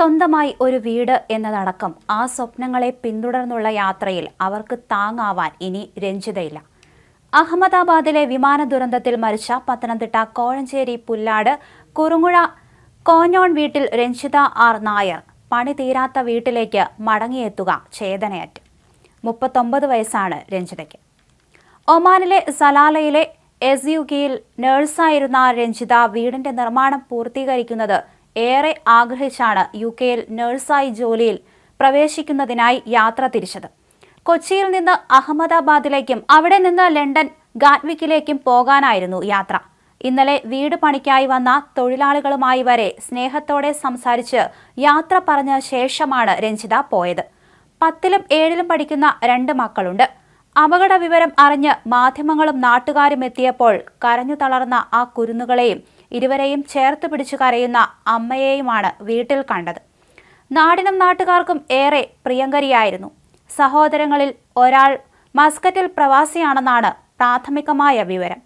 സ്വന്തമായി ഒരു വീട് എന്നതടക്കം ആ സ്വപ്നങ്ങളെ പിന്തുടർന്നുള്ള യാത്രയിൽ അവർക്ക് താങ്ങാവാൻ ഇനി രഞ്ജിതയില്ല. അഹമ്മദാബാദിലെ വിമാന ദുരന്തത്തിൽ മരിച്ച പത്തനംതിട്ട കോഴഞ്ചേരി പുല്ലാട് കുറുങ്ങുഴ കോഞ്ഞോൺ വീട്ടിൽ രഞ്ജിത ആർ നായർ പണി തീരാത്ത വീട്ടിലേക്ക് മടങ്ങിയെത്തുക ചേതനയറ്റ്. മുപ്പത്തൊമ്പത് വയസ്സാണ് രഞ്ജിതയ്ക്ക്. ഒമാനിലെ സലാലയിലെ എസ് യു കെയിൽ നഴ്സായിരുന്ന രഞ്ജിത വീടിന്റെ നിർമ്മാണം പൂർത്തീകരിക്കുന്നത് ഏറെ ആഗ്രഹിച്ചാണ് യു കെയിൽ നഴ്സായി ജോലിയിൽ പ്രവേശിക്കുന്നതിനായി യാത്ര തിരിച്ചത്. കൊച്ചിയിൽ നിന്ന് അഹമ്മദാബാദിലേക്കും അവിടെ നിന്ന് ലണ്ടൻ ഗാറ്റ്വിക്കിലേക്കും പോകാനായിരുന്നു യാത്ര. ഇന്നലെ വീട് പണിക്കായി വന്ന തൊഴിലാളികളുമായി വരെ സ്നേഹത്തോടെ സംസാരിച്ച് യാത്ര പറഞ്ഞ ശേഷമാണ് രഞ്ജിത പോയത്. പത്തിലും ഏഴിലും പഠിക്കുന്ന രണ്ട് മക്കളുണ്ട്. അപകട വിവരം അറിഞ്ഞ് മാധ്യമങ്ങളും നാട്ടുകാരും എത്തിയപ്പോൾ കരഞ്ഞു തളർന്ന ആ കുരുന്നുകളെയും ഇരുവരെയും ചേർത്ത് പിടിച്ചു കരയുന്ന അമ്മയെയുമാണ് വീട്ടിൽ കണ്ടത്. നാടിനും നാട്ടുകാർക്കും ഏറെ പ്രിയങ്കരിയായിരുന്നു. സഹോദരങ്ങളിൽ ഒരാൾ മസ്കറ്റിൽ പ്രവാസിയാണെന്നാണ് പ്രാഥമികമായ വിവരം.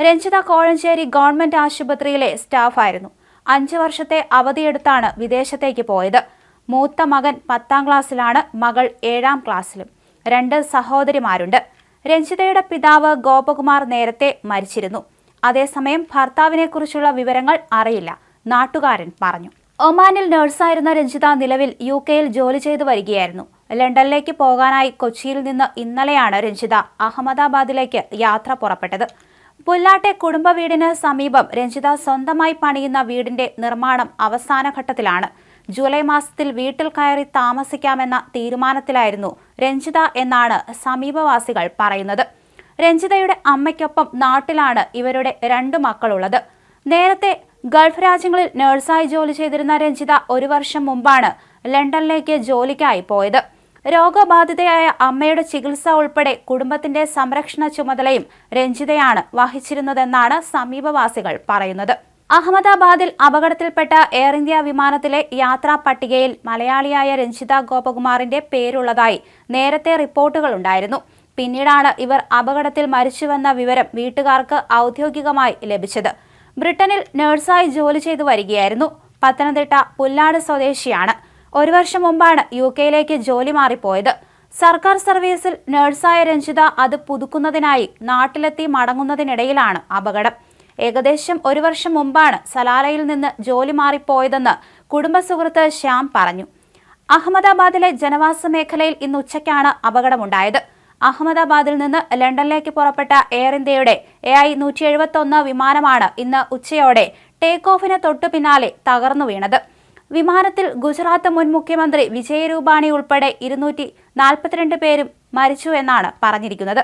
രഞ്ജിത കോഴഞ്ചേരി ഗവൺമെന്റ് ആശുപത്രിയിലെ സ്റ്റാഫായിരുന്നു. അഞ്ചു വർഷത്തെ അവധിയെടുത്താണ് വിദേശത്തേക്ക് പോയത്. മൂത്ത മകൻ പത്താം ക്ലാസ്സിലാണ് മകൾ ഏഴാം ക്ലാസ്സിലും. രണ്ട് സഹോദരിമാരുണ്ട്. രഞ്ജിതയുടെ പിതാവ് ഗോപകുമാർ നേരത്തെ മരിച്ചിരുന്നു. അതേസമയം ഭർത്താവിനെക്കുറിച്ചുള്ള വിവരങ്ങൾ അറിയില്ല. നാട്ടുകാരൻ പറഞ്ഞു. ഒമാനിൽ നഴ്സായിരുന്ന രഞ്ജിത നിലവിൽ യു കെയിൽ ജോലി ചെയ്തു വരികയായിരുന്നു. ലണ്ടനിലേക്ക് പോകാനായി കൊച്ചിയിൽ നിന്ന് ഇന്നലെയാണ് രഞ്ജിത അഹമ്മദാബാദിലേക്ക് യാത്ര പുറപ്പെട്ടത്. പുല്ലാട്ടെ കുടുംബ വീടിന് സമീപം രഞ്ജിത സ്വന്തമായി പണിയുന്ന വീടിന്റെ നിർമ്മാണം അവസാന ഘട്ടത്തിലാണ്. ജൂലൈ മാസത്തിൽ വീട്ടിൽ കയറി താമസിക്കാമെന്ന തീരുമാനത്തിലായിരുന്നു രഞ്ജിത എന്നാണ് സമീപവാസികൾ പറയുന്നത്. രഞ്ജിതയുടെ അമ്മയ്ക്കൊപ്പം നാട്ടിലാണ് ഇവരുടെ രണ്ട് മക്കളുള്ളത്. നേരത്തെ ഗൾഫ് രാജ്യങ്ങളിൽ നഴ്സായി ജോലി ചെയ്തിരുന്ന രഞ്ജിത ഒരു വർഷം മുമ്പാണ് ലണ്ടനിലേക്ക് ജോലിക്കായി പോയത്. രോഗബാധിതയായ അമ്മയുടെ ചികിത്സ ഉൾപ്പെടെ കുടുംബത്തിന്റെ സംരക്ഷണ ചുമതലയും രഞ്ജിതയാണ് വഹിച്ചിരുന്നതെന്നാണ് സമീപവാസികൾ പറയുന്നത്. അഹമ്മദാബാദിൽ അപകടത്തിൽപ്പെട്ട എയർ ഇന്ത്യ വിമാനത്തിലെ യാത്രാ പട്ടികയിൽ മലയാളിയായ രഞ്ജിത ഗോപകുമാറിന്റെ പേരുള്ളതായി നേരത്തെ റിപ്പോർട്ടുകളുണ്ടായിരുന്നു പിന്നീടാണ് ഇവർ അപകടത്തിൽ മരിച്ചുവെന്ന വിവരം വീട്ടുകാർക്ക് ഔദ്യോഗികമായി ലഭിച്ചത്. ബ്രിട്ടനിൽ നഴ്സായി ജോലി ചെയ്തു വരികയായിരുന്നു. പത്തനംതിട്ട പുല്ലാട് സ്വദേശിയാണ്. ഒരു വർഷം മുമ്പാണ് യു കെയിലേക്ക് ജോലി മാറിപ്പോയത്. സർക്കാർ സർവീസിൽ നഴ്സായ രഞ്ജിത അത് പുതുക്കുന്നതിനായി നാട്ടിലെത്തി മടങ്ങുന്നതിനിടയിലാണ് അപകടം. ഏകദേശം ഒരു വർഷം മുമ്പാണ് സലാലയിൽ നിന്ന് ജോലി മാറിപ്പോയതെന്ന് കുടുംബ സുഹൃത്ത് ശ്യാം പറഞ്ഞു. അഹമ്മദാബാദിലെ ജനവാസ മേഖലയിൽ ഇന്ന് ഉച്ചയ്ക്കാണ് അപകടമുണ്ടായത്. അഹമ്മദാബാദിൽ നിന്ന് ലണ്ടനിലേക്ക് പുറപ്പെട്ട എയർ ഇന്ത്യയുടെ എ ഐ നൂറ്റി എഴുപത്തൊന്ന് വിമാനമാണ് ഇന്ന് ഉച്ചയോടെ ടേക്ക് ഓഫിന് തൊട്ടു പിന്നാലെ തകർന്നു വീണത്. വിമാനത്തിൽ ഗുജറാത്ത് മുൻ മുഖ്യമന്ത്രി വിജയ് രൂപാണി ഉൾപ്പെടെ ഇരുന്നൂറ്റി നാൽപ്പത്തിരണ്ട് പേരും മരിച്ചു എന്നാണ് പറഞ്ഞിരിക്കുന്നത്.